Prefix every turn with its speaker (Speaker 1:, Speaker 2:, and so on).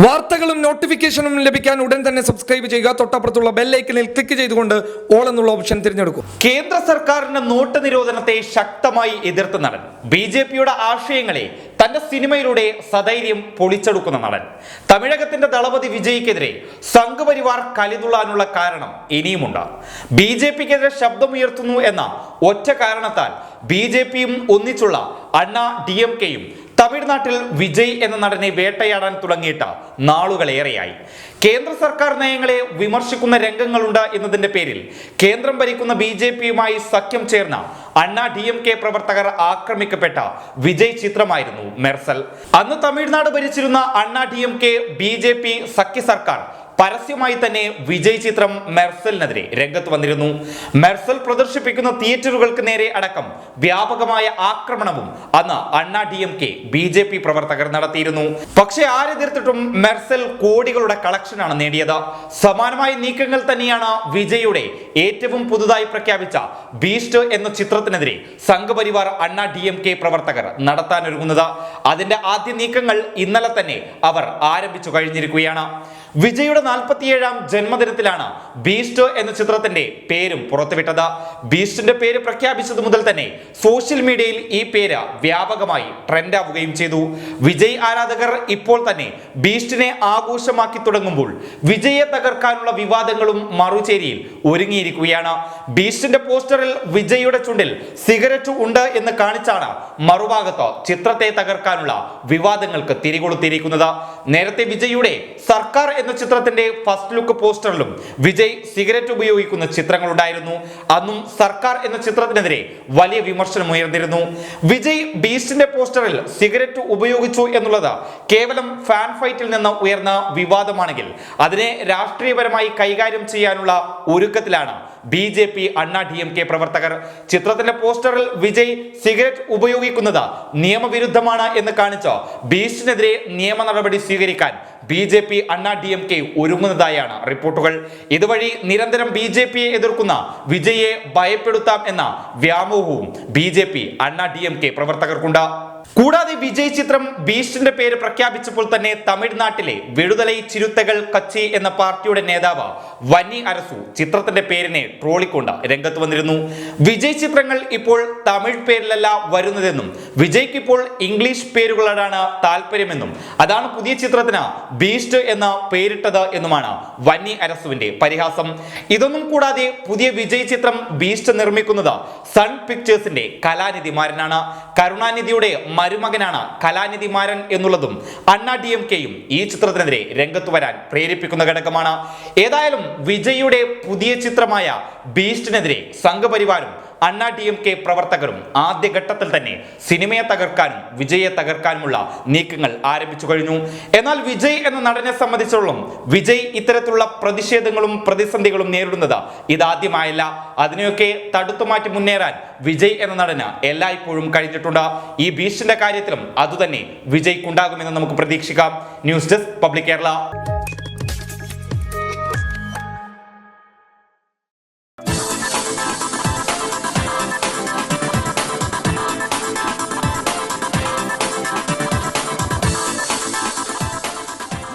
Speaker 1: വാർത്തകളും നോട്ടിഫിക്കേഷനും ലഭിക്കാൻ ഉടൻ തന്നെ സബ്സ്ക്രൈബ് ചെയ്യുക. തൊട്ടപ്പുറത്തുള്ള ബെല്ലൈക്കനിൽ ക്ലിക്ക് ചെയ്തുകൊണ്ട് ഓൾ എന്നുള്ള ഓപ്ഷൻ തിരഞ്ഞെടുക്കും.
Speaker 2: കേന്ദ്ര സർക്കാരിന്റെ നോട്ട് നിരോധനത്തെ ശക്തമായി എതിർത്ത നടൻ. ബി ജെ പിയുടെ ആശയങ്ങളെ തന്റെ സിനിമയിലൂടെ സധൈര്യം പൊളിച്ചെടുക്കുന്ന നടൻ. തമിഴകത്തിന്റെ ദളപതി വിജയ്ക്കെതിരെ സംഘപരിവാർ കലിതുള്ളാനുള്ള കാരണം ഇനിയുമുണ്ട്. ബി ജെ പിക്കെതിരെ ശബ്ദമുയർത്തുന്നു എന്ന ഒറ്റ കാരണത്താൽ ബി ജെ പിയും ഒന്നിച്ചുള്ള അണ്ണ ഡി എം കെയും തമിഴ്നാട്ടിൽ വിജയ് എന്ന നടനെ വേട്ടയാടാൻ തുടങ്ങിയിട്ട് നാളുകളേറെയായി. കേന്ദ്ര സർക്കാർ നയങ്ങളെ വിമർശിക്കുന്ന രംഗങ്ങളുണ്ട് എന്നതിന്റെ പേരിൽ കേന്ദ്രം ഭരിക്കുന്ന ബി ജെ പിയുമായി സഖ്യം ചേർന്ന അണ്ണാ ഡി എം കെ പ്രവർത്തകർ ആക്രമിക്കപ്പെട്ട വിജയ് ചിത്രമായിരുന്നു മെർസൽ. അന്ന് തമിഴ്നാട് ഭരിച്ചിരുന്ന Anna D M K B J P സഖ്യ സർക്കാർ പരസ്യമായി തന്നെ വിജയ് ചിത്രം മെർസലിനെതിരെ രംഗത്ത് വന്നിരുന്നു. മെർസൽ പ്രദർശിപ്പിക്കുന്ന തിയേറ്ററുകൾക്ക് നേരെ അടക്കം വ്യാപകമായ ആക്രമണവും അന്ന് Anna D M K B J P പ്രവർത്തകർ നടത്തിയിരുന്നു. പക്ഷേ ആരെതിർത്തിട്ടും മെർസൽ കോടികളുടെ കളക്ഷനാണ് നേടിയത്. സമാനമായ നീക്കങ്ങൾ തന്നെയാണ് വിജയുടെ ഏറ്റവും പുതുതായി പ്രഖ്യാപിച്ച ബീസ്റ്റ് എന്ന ചിത്രത്തിനെതിരെ സംഘപരിവാർ അണ്ണാ ഡി എം കെ പ്രവർത്തകർ നടത്താനൊരുങ്ങുന്നത്. അതിന്റെ ആദ്യ നീക്കങ്ങൾ ഇന്നലെ തന്നെ അവർ ആരംഭിച്ചു കഴിഞ്ഞിരിക്കുകയാണ്. വിജയുടെ നാൽപ്പത്തിയേഴാം ജന്മദിനത്തിലാണ് ബീസ്റ്റ് എന്ന ചിത്രത്തിന്റെ പേരും പുറത്തുവിട്ടത്. ബീസ്റ്റിന്റെ പേര് പ്രഖ്യാപിച്ചത് മുതൽ തന്നെ സോഷ്യൽ മീഡിയയിൽ ഈ പേര് വ്യാപകമായി ട്രെൻഡ് ആവുകയും ചെയ്തു. വിജയ് ആരാധകർ ഇപ്പോൾ തന്നെ ബീസ്റ്റിനെ ആഘോഷമാക്കി തുടങ്ങുമ്പോൾ വിജയെ തകർക്കാനുള്ള വിവാദങ്ങളും മറുചേരിയിൽ ഒരുങ്ങിയിരിക്കുകയാണ്. ബീസ്റ്റിന്റെ പോസ്റ്ററിൽ വിജയുടെ ചുണ്ടിൽ സിഗരറ്റ് ഉണ്ട് എന്ന് കാണിച്ചാണ് മറുഭാഗത്ത് ചിത്രത്തെ തകർക്കാനുള്ള വിവാദങ്ങൾക്ക് തിരികൊളുത്തിയിരിക്കുന്നത്. നേരത്തെ വിജയുടെ സർക്കാർ എന്ന ചിത്രത്തിന്റെ ഫസ്റ്റ് ലുക്ക് പോസ്റ്ററിലും വിജയ് സിഗരറ്റ് ഉപയോഗിക്കുന്ന ചിത്രങ്ങൾ ഉണ്ടായിരുന്നു അന്നും സർക്കാർ എന്ന ചിത്രത്തിനെതിരെ വലിയ വിമർശനം ഉയർന്നിരുന്നു. വിജയ് ബീസ്റ്റിന്റെ പോസ്റ്ററിൽ സിഗരറ്റ് ഉപയോഗിച്ചു എന്നുള്ളത് കേവലം ഫാൻ ഫൈറ്റിൽ നിന്ന് ഉയർന്ന വിവാദമാണെങ്കിൽ അതിനെ രാഷ്ട്രീയപരമായി കൈകാര്യം ചെയ്യാനുള്ള ഒരുക്കത്തിലാണ് B J P Anna D M K പ്രവർത്തകർ. ചിത്രത്തിന്റെ പോസ്റ്ററിൽ വിജയ് സിഗരറ്റ് ഉപയോഗിക്കുന്നത് നിയമവിരുദ്ധമാണ് എന്ന് കാണിച്ച് ബീസ്റ്റിനെതിരെ നിയമ നടപടി സ്വീകരിക്കാൻ B J P Anna D M K ഒരുങ്ങുന്നതായാണ് റിപ്പോർട്ടുകൾ. ഇതുവഴി നിരന്തരം ബി ജെ പിയെ എതിർക്കുന്ന വിജയെ ഭയപ്പെടുത്താം എന്ന വ്യാമോഹവും B J P Anna D M K പ്രവർത്തകർക്കുണ്ട്. കൂടാതെ വിജയ് ചിത്രം ബീസ്റ്റിന്റെ പേര് പ്രഖ്യാപിച്ചപ്പോൾ തന്നെ തമിഴ്നാട്ടിലെ വിടുതലൈ ചിരുത്തകൾ കച്ചി എന്ന പാർട്ടിയുടെ നേതാവ് വന്നി അരസു ചിത്രത്തിന്റെ പേരിനെ ട്രോളിക്കൊണ്ട് രംഗത്ത് വന്നിരുന്നു. വിജയ് ചിത്രങ്ങൾ ഇപ്പോൾ തമിഴ് പേരിലല്ല വരുന്നതെന്നും വിജയ്ക്ക് ഇപ്പോൾ ഇംഗ്ലീഷ് പേരുകളോടാണ് താല്പര്യമെന്നും അതാണ് പുതിയ ചിത്രത്തിന് ബീസ്റ്റ് എന്ന പേരിട്ടത് എന്നുമാണ് വന്നി അരസുവിന്റെ പരിഹാസം. ഇതൊന്നും കൂടാതെ പുതിയ വിജയ് ചിത്രം ബീസ്റ്റ് നിർമ്മിക്കുന്നത് സൺ പിക്ചേഴ്സിന്റെ കലാനിധിമാരനാണ്. കരുണാനിധിയുടെ മരുമകനാണ് കലാനിധി മാരൻ എന്നുള്ളതും അണ്ണാ ഡി എം കെയും ഈ ചിത്രത്തിനെതിരെ രംഗത്ത് വരാൻ പ്രേരിപ്പിക്കുന്ന ഘടകമാണ്. ഏതായാലും വിജയുടെ പുതിയ ചിത്രമായ ബീസ്റ്റിനെതിരെ സംഘപരിവാരും അണ്ണാ ഡി എം കെ പ്രവർത്തകരും ആദ്യഘട്ടത്തിൽ തന്നെ സിനിമയെ തകർക്കാനും വിജയെ തകർക്കാനുമുള്ള നീക്കങ്ങൾ ആരംഭിച്ചു കഴിഞ്ഞു. എന്നാൽ വിജയ് എന്ന നടനെ സംബന്ധിച്ചോളം വിജയ് ഇത്തരത്തിലുള്ള പ്രതിഷേധങ്ങളും പ്രതിസന്ധികളും നേരിടുന്നത് ഇതാദ്യമായല്ല. അതിനെയൊക്കെ തടുത്തുമാറ്റി മുന്നേറാൻ വിജയ് എന്ന നടന് എല്ലായ്പ്പോഴും കഴിഞ്ഞിട്ടുണ്ട്. ഈ ബീച്ചിന്റെ കാര്യത്തിലും അതുതന്നെ വിജയ്ക്കുണ്ടാകുമെന്ന് നമുക്ക് പ്രതീക്ഷിക്കാം. News desk public Kerala.